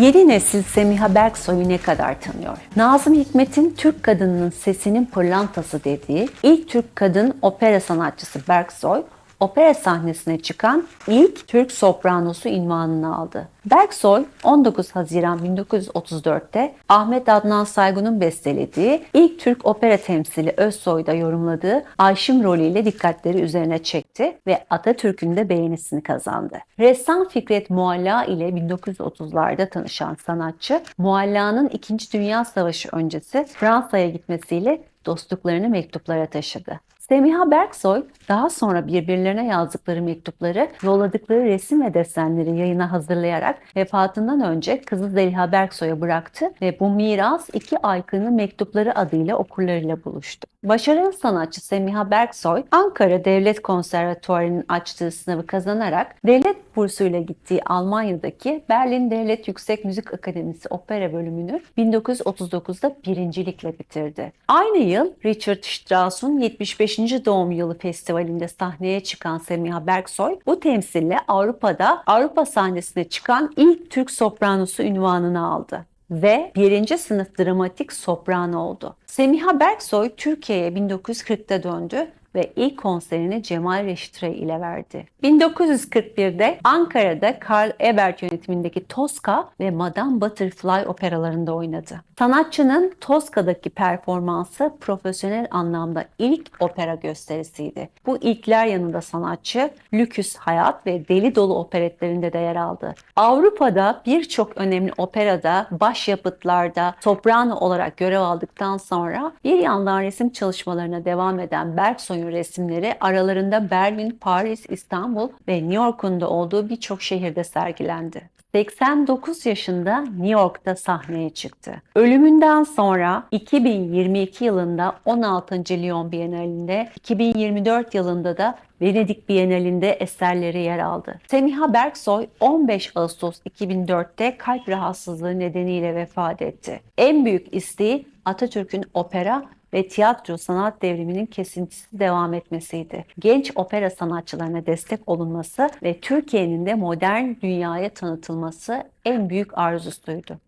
Yeni nesil Semiha Berksoy'u ne kadar tanıyor? Nazım Hikmet'in Türk kadınının sesinin pırlantası dediği ilk Türk kadın opera sanatçısı Berksoy, opera sahnesine çıkan ilk Türk sopranosu ünvanını aldı. Berksoy 19 Haziran 1934'te Ahmet Adnan Saygun'un bestelediği ilk Türk opera temsili Özsoy'da yorumladığı Ayşim rolüyle dikkatleri üzerine çekti ve Atatürk'ün de beğenisini kazandı. Ressam Fikret Mualla ile 1930'larda tanışan sanatçı, Mualla'nın 2. Dünya Savaşı öncesi Fransa'ya gitmesiyle dostluklarını mektuplara taşıdı. Semiha Berksoy daha sonra birbirlerine yazdıkları mektupları, yolladıkları resim ve desenleri yayına hazırlayarak vefatından önce kızı Zeliha Berksoy'a bıraktı ve bu miras iki aykırı mektupları adıyla okurlarıyla buluştu. Başarılı sanatçı Semiha Berksoy, Ankara Devlet Konservatuvarı'nın açtığı sınavı kazanarak devlet bursuyla gittiği Almanya'daki Berlin Devlet Yüksek Müzik Akademisi opera bölümünü 1939'da birincilikle bitirdi. Aynı yıl Richard Strauss'un 75. doğum yılı festivalinde sahneye çıkan Semiha Berksoy bu temsille Avrupa'da Avrupa sahnesine çıkan ilk Türk sopranosu ünvanını aldı ve birinci sınıf dramatik soprano oldu. Semiha Berksoy Türkiye'ye 1940'ta döndü ve ilk konserini Cemal Reşit Rey ile verdi. 1941'de Ankara'da Karl Ebert yönetimindeki Tosca ve Madame Butterfly operalarında oynadı. Sanatçının Tosca'daki performansı profesyonel anlamda ilk opera gösterisiydi. Bu ilkler yanında sanatçı Lüküs Hayat ve Deli Dolu operetlerinde de yer aldı. Avrupa'da birçok önemli operada, başyapıtlarda soprano olarak görev aldıktan sonra bir yandan resim çalışmalarına devam eden Bergsoy'un resimleri aralarında Berlin, Paris, İstanbul ve New York'un da olduğu birçok şehirde sergilendi. 89 yaşında New York'ta sahneye çıktı. Ölümünden sonra 2022 yılında 16. Lyon Bienalinde, 2024 yılında da Venedik Bienalinde eserleri yer aldı. Semiha Berksoy 15 Ağustos 2004'te kalp rahatsızlığı nedeniyle vefat etti. En büyük isteği Atatürk'ün opera ve tiyatro sanat devriminin kesintisiz devam etmesiydi. Genç opera sanatçılarına destek olunması ve Türkiye'nin de modern dünyaya tanıtılması en büyük arzusuydu.